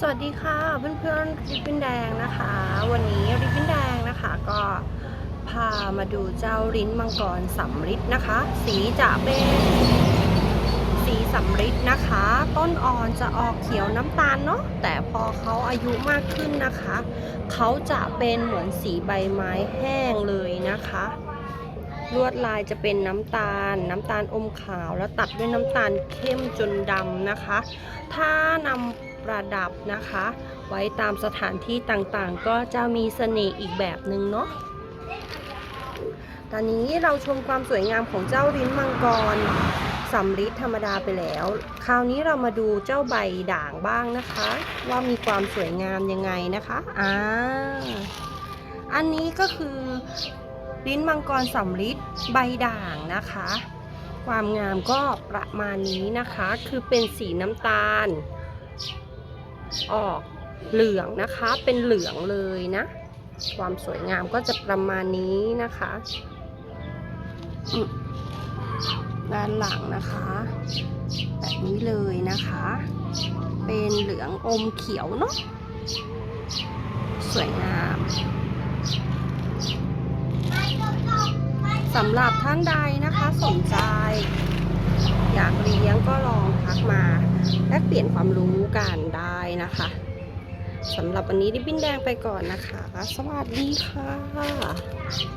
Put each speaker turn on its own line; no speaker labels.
สวัสดีค่ะเพื่อนๆริบบิ้นแดงนะคะ วันนี้ริบบิ้นแดงนะคะก็พามาดูเจ้าลิ้นมังกรสำริดนะคะ สีจะเป็นสีสำริดนะคะ ต้นอ่อนจะออกเขียวน้ำตาลเนาะแต่พอเขาอายุมากขึ้นนะคะ เขาจะเป็นเหมือนสีใบไม้แห้งเลยนะคะลวดลายจะเป็นน้ำตาล น้ำตาลอมขาวแล้วตัดด้วยน้ำตาลเข้มจนดำนะคะ ถ้านำ ประดับนะคะ ไว้ตามสถานที่ต่างๆ ก็จะมีเสน่ห์อีกแบบหนึ่งเนาะตอนนี้เราชมความสวยงามของเจ้าลิ้นมังกรสำริดธรรมดาไปแล้ว คราวนี้เรามาดูเจ้าใบด่างบ้างนะคะ ว่ามีความสวยงามยังไงนะคะอ่าอันนี้ก็คือลิ้นมังกรสำริดใบด่างนะคะ ความงามก็ประมาณนี้นะคะ คือเป็นสีน้ำตาล ออกเหลืองนะคะ เป็นเหลืองเลยนะ ความสวยงามก็จะประมาณนี้นะคะด้านหลังนะคะ แบบนี้เลยนะคะ เป็นเหลืองอมเขียวเนาะสวยงามสำหรับท่านใดนะคะสนใจ อยากเลี้ยงก็ลองทักมา แลกเปลี่ยนความรู้กันได้นะคะสำหรับวันนี้ดิบบินแดงไปก่อนนะคะ สวัสดีค่ะ